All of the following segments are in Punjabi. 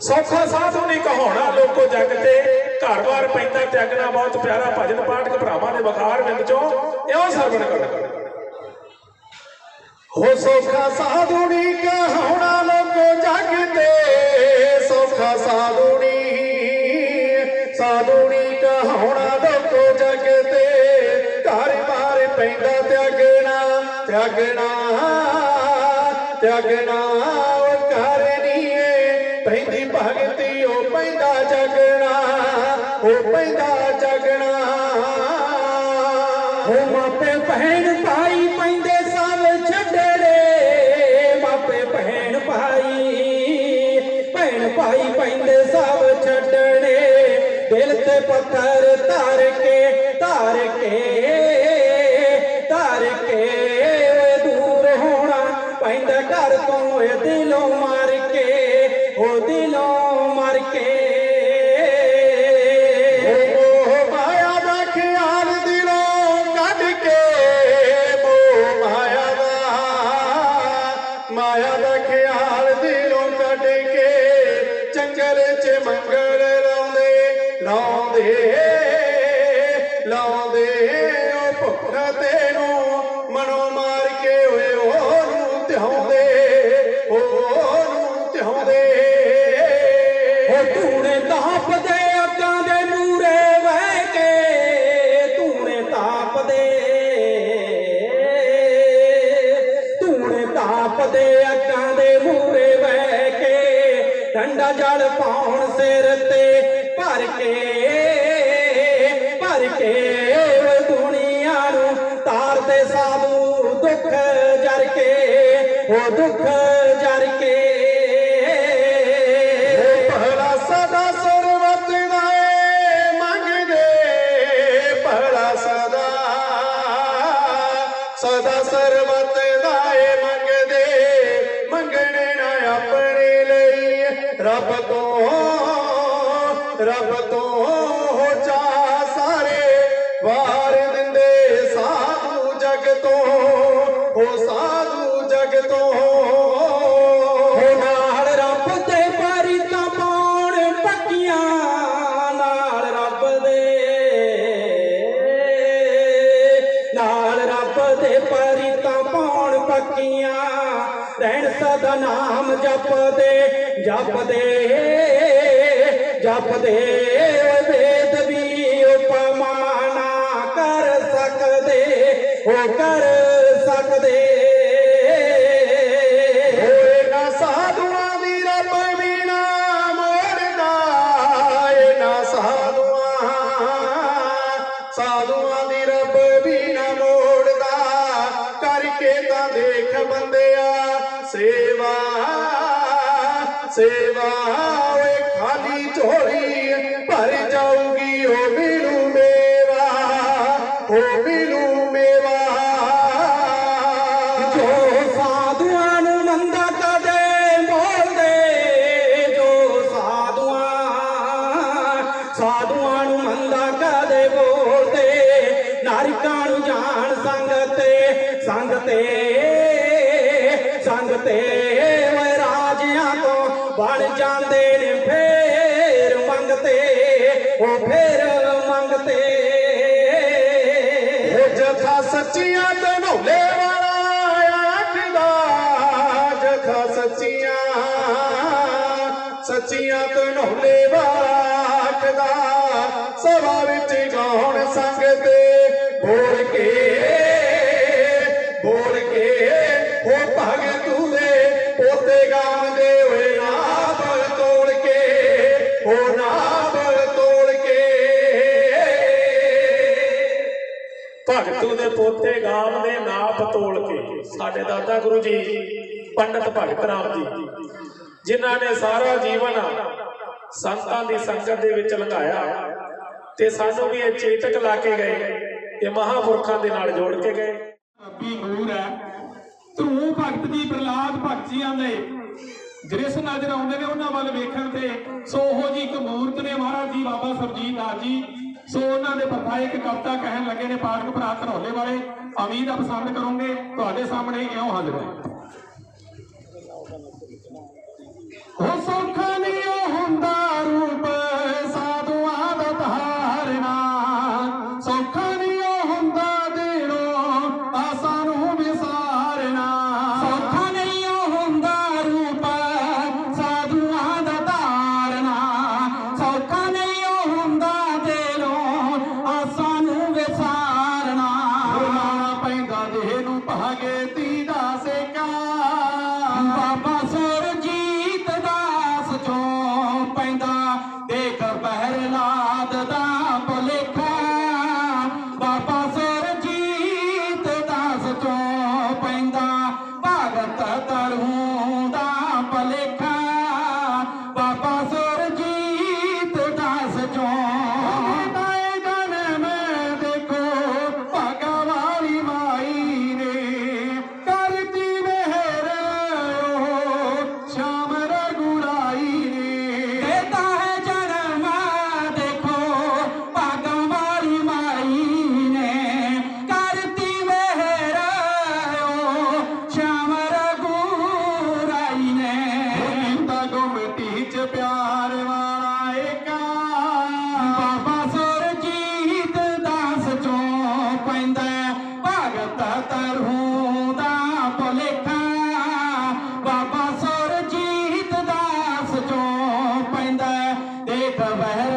ਸੌਖਾ ਸਾਧੂ ਨਹੀਂ ਕਹਾਉਣਾ, ਲੋਕੋ ਜਗ ਤੇ ਘਰ-ਬਾਰ ਪੈਂਦਾ ਤਿਆਗਣਾ ਬਹੁਤ ਪਿਆਰਾ ਭਜਨ ਪਾਠਕ ਭਰਾਵਾਂ ਦੇ ਵਕਾਰ ਵਿੰਦ ਚੋਂ ਇਉਂ ਸਰਵਣ ਕਰਨਾ ਹੋ ਸਾਧੂ ਸਾਧੂਣੀ ਕਹਾਉਣਾ, ਲੋਕੋ ਜਗ ਤੇ ਸੋਖਾ ਸਾਧੂਣੀ ਸਾਧੂਣੀ ਕਹਾਉਣਾ, ਲੋਕੋ ਜਗ ਤੇ ਘਰ ਬਾਰ ਪੈਂਦਾ ਤਿਆਗਣਾ ਤਿਆਗਣਾ ਤਿਆਗਣਾ। ਉਹ ਪੈਂਦਾ ਜਗਣਾ। ਹੋ ਮਾਪੇ ਭੈਣ ਭਾਈ ਪੈਂਦੇ ਸਭ ਛੱਡੜੇ ਮਾਪੇ ਭੈਣ ਭਾਈ ਭੈਣ ਭਾਈ ਪੈਂਦੇ ਸਭ ਛੱਡਣੇ ਦਿਲ ਤੇ ਪੱਥਰ ਧਾਰ ਕੇ ਧਾਰ ਕੇ ਧਾਰ ਕੇ ਦੂਰ ਹੋਣਾ ਪੈਂਦਾ ਘਰ ਤੋਂ ਓਏ ਦਿਲੋਂ ਮਾਰ ਮਾਇਆ ਦਾ ਖਿਆਲ ਦਿਲੋਂ ਕੱਢ ਕੇ ਚੰਗਲ 'ਚ ਮੰਗਲ ਲਾਉਂਦੇ ਲਾਉਂਦੇ। ਲਾਉਂਦੇ ਦੁੱਖ ਜਰ ਕੇ। ਭਲਾ ਸਦਾ ਸਰਬਤ ਦਾ ਮੰਗਦੇ। ਭਲਾ ਸਦਾ ਸਦਾ ਸਰਬਤ ਦਾ ਮੰਗਦੇ। ਮੰਗਣੇ ਨਾ ਆਪਣੇ ਲਈ। ਰੱਬ ਤੋਂ ਰੱਬ ਤੋਂ ਹੋ ਜਾ ਸਾਰੇ ਵਾਰ ਦਿੰਦੇ। ਸਾਧੂ ਜਗ ਤੋਂ ਹੋ ਸਾਧੂ ਜਗ ਤੋਂ ਰਹਿਣ ਨਾਮ ਜਪਦੇ ਜਪਦੇ ਜਪਦੇ। ਵੇਦ ਵੀ ਉਪਮਾ ਨਾ ਕਰ ਸਕਦੇ ਉਹ ਕਰ ਸਕਦੇ। ਸੇਵਾ ਓਏ ਖਾਲੀ ਝੋਲੀ ਭਰ ਜਾਊਗੀ ਓ ਮਿਲੂ ਮੇਵਾ ਓ ਮਿਲੂ ਮੇਵਾ। ਜੋ ਸਾਧੂਆਂ ਨੂੰ ਮੰਦਾ ਕਦੇ ਬੋਲਦੇ, ਜੋ ਸਾਧੂਆਂ ਸਾਧੂਆਂ ਨੂੰ ਮੰਦਾ ਕਦੇ ਬੋਲਦੇ, ਨਾਰਿਕਾਂ ਨੂੰ ਜਾਣ ਸੰਗ ਤੇ ਸੰਗ ਤੇ ਸੰਗ ਤੇ ਬਣ ਜਾਂਦੇ ਨੇ, ਫੇਰ ਮੰਗਤੇ, ਉਹ ਫੇਰ ਮੰਗਤੇ। ਉਹ ਜਥਾ ਸੱਚੀਆਂ ਧਨੌਲੇ ਵਾਲਾ ਆਖਦਾ, ਜਥਾ ਸੱਚੀਆਂ ਸੱਚੀਆਂ ਧਨੌਲੇ ਵਾਲਾ ਆਖਦਾ। ਸਭਾ ਵਿੱਚ ਗਾਉਣ ਸੰਗ ਤੇ ਬੋਲ ਕੇ ਬੋਲ ਕੇ, ਉਹ ਭਗਤੂ ਦੇ ਪੋਤੇ ਗਾਮ ਦੇ ਨਾਪ ਤੋਲ ਕੇ, ਸਾਡੇ ਦਾਦਾ ਗੁਰੂ ਜੀ, ਪੰਡਤ ਭਗਤ ਰਾਮ ਜੀ, ਜਿਨ੍ਹਾਂ ਨੇ ਸਾਰਾ ਜੀਵਨ ਸੰਤਾਂ ਦੀ ਸੰਗਤ ਦੇ ਵਿੱਚ ਲੰਘਾਇਆ ਤੇ ਸਾਨੂੰ ਵੀ ਇਹ ਚੇਤਕ ਲਾ ਕੇ ਗਏ, ਇਹ ਮਹਾਪੁਰਖਾਂ ਦੇ ਨਾਲ ਜੋੜ ਕੇ ਗਏ। ਰੱਬੀ ਨੂਰ ਹੈ ਧਰੂ ਭਗਤ ਜੀ ਪ੍ਰਲਾਦ ਭਗਤ ਜੀ ਆਂਦੇ ਦ੍ਰਿਸ਼ ਨਜ਼ਰ ਆਉਂਦੇ ਨੇ ਉਹਨਾਂ ਵੱਲ ਵੇਖਣ ਤੇ ਸੋ ਉਹੋ ਜੀ ਇੱਕ ਮੂਰਤ ਨੇ ਮਹਾਰਾਜ ਜੀ, ਬਾਬਾ ਸਰਜੀਤ ਦਾਸ ਜੀ ਸੋ ਉਹਨਾਂ ਦੇ ਪਤਾ ਇੱਕ ਕਵਿਤਾ ਕਹਿਣ ਲੱਗੇ ਨੇ ਪਾਠਕ ਭਰਾ ਧਰੋਲੇ ਵਾਲੇ। ਉਮੀਦ ਆ ਪਸੰਦ ਕਰੋਗੇ। ਤੁਹਾਡੇ ਸਾਹਮਣੇ ਇਉਂ ਹਾਜ਼ਰ ਹੈ। ਹੋ ਸੌਖਾ பவ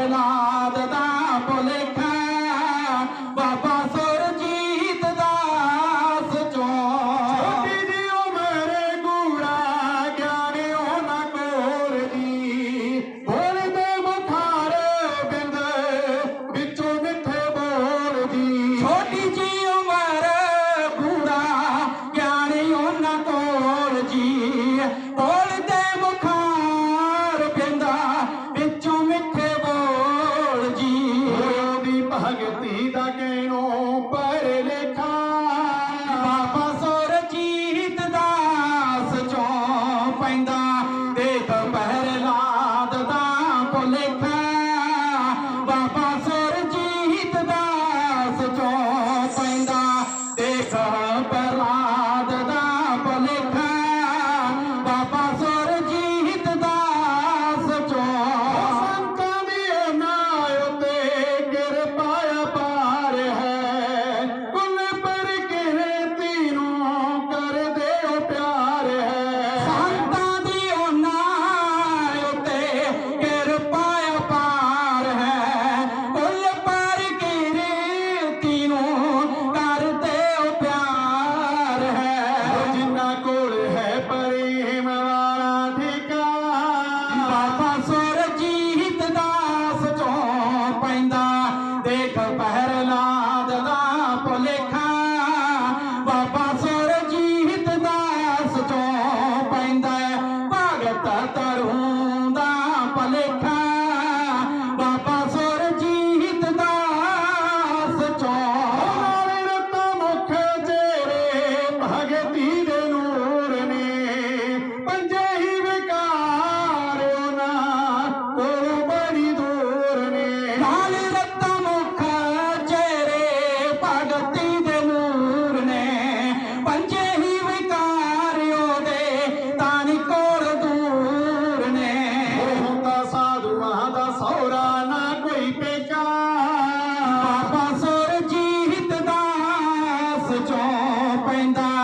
Brenda.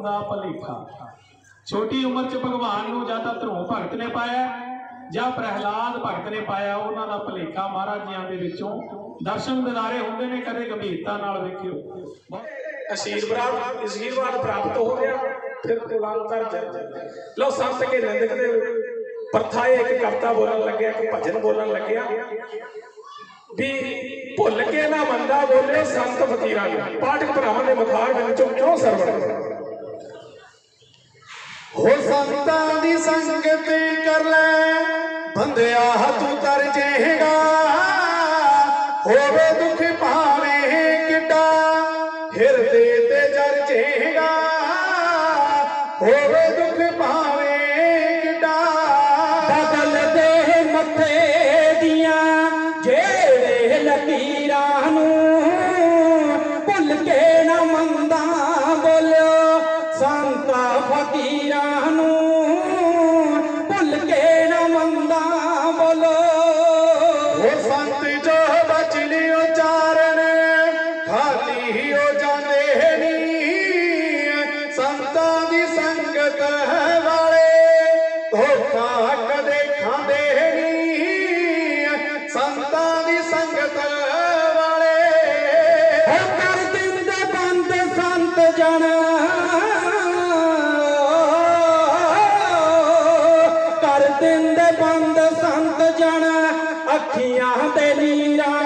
ਹੁੰਦਾ ਭਲੇਖਾ। ਛੋਟੀ ਉਮਰ 'ਚ ਭਗਵਾਨ ਨੂੰ ਜਾਂ ਤਾਂ ਧਰੋਂ ਭਗਤ ਨੇ ਪਾਇਆ ਜਾਂ ਪ੍ਰਹਿਲਾਦ ਭਗਤ ਨੇ ਪਾਇਆ ਉਹਨਾਂ ਦਾ ਭਲੇਖਾ ਮਹਾਰਾਜ ਜੀਆਂ ਦੇ ਵਿੱਚੋਂ ਦਰਸ਼ਨ ਦਿਲਾਰੇ ਹੁੰਦੇ ਨੇ, ਕਦੇ ਗੰਭੀਰਤਾ ਨਾਲ ਵੇਖਿਓ। ਅਸ਼ੀਰਵਾਦ ਅਸ਼ੀਰਵਾਦ ਪ੍ਰਾਪਤ ਹੋ ਗਿਆ, ਫਿਰ ਕੁਲਾਂਤਰ ਚ ਲੋ ਸੰਤ ਕੇ ਨਿੰਦਕ ਦੇ ਪਰਥਾਏ ਇੱਕ ਕਵਤਾ ਬੋਲਣ ਲੱਗਿਆ, ਇੱਕ ਭਜਨ ਬੋਲਣ ਲੱਗਿਆ। ਵੀ ਭੁੱਲ ਕੇ ਨਾ ਬੰਦਾ ਬੋਲੇ ਸੰਤ ਫਕੀਰਾਂ ਨੂੰ। ਪਾਠਕ ਭਰਾਵਾਂ ਦੇ ਮੁਖਾਰ ਵਿੱਚੋਂ ਕਿਉਂ ਸਰਵਣ? ਹੋ ਸੰਤਾਂ ਦੀ ਸੰਗਤ ਕਰ ਲੈ। ਬੰਦਿਆ ਤੂੰ ਤਰ ਜੇਗਾ ਹੋਵੇ ਦੁੱਖ ਭਾਵੇਂ ਕਿਡਾ। ਹਿਰਦੇ ਤੇ ਜਰ ਜੇਗਾ ਹੋਵੇ ਦੁੱਖ ਭਾਵੇਂ ਕਿਡਾ। ਬਦਲ ਦੇ ਮੱਥੇ ਦੀਆਂ ਜਿਹੜੇ ਲਕੀਰਾਂ ਸਜਣ ਕਰ ਦਿੰਦੇ ਬੰਦ ਸੰਤ ਜਣਾ। ਅੱਖੀਆਂ ਤੇ ਲੀਰਾ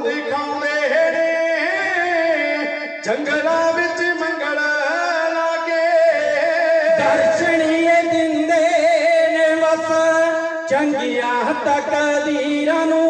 ਦਿਖਾਉਂਦੇ ਨੇ। ਵਿੱਚ ਮੰਗਲ ਲਾ ਕੇ। ਦਿੰਦੇ ਨੇ ਵਸ ਚੰਗੀਆਂ ਤਕਦੀਰਾਂ ਨੂੰ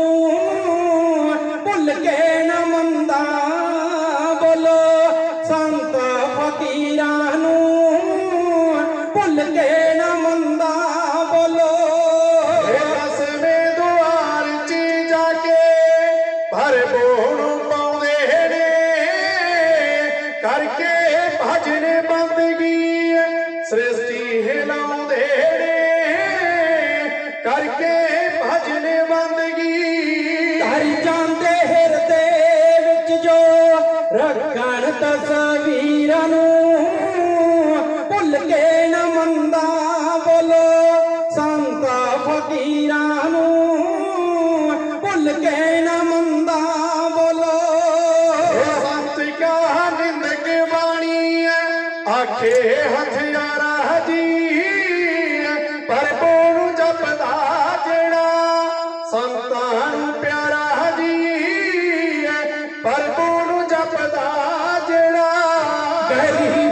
Baby.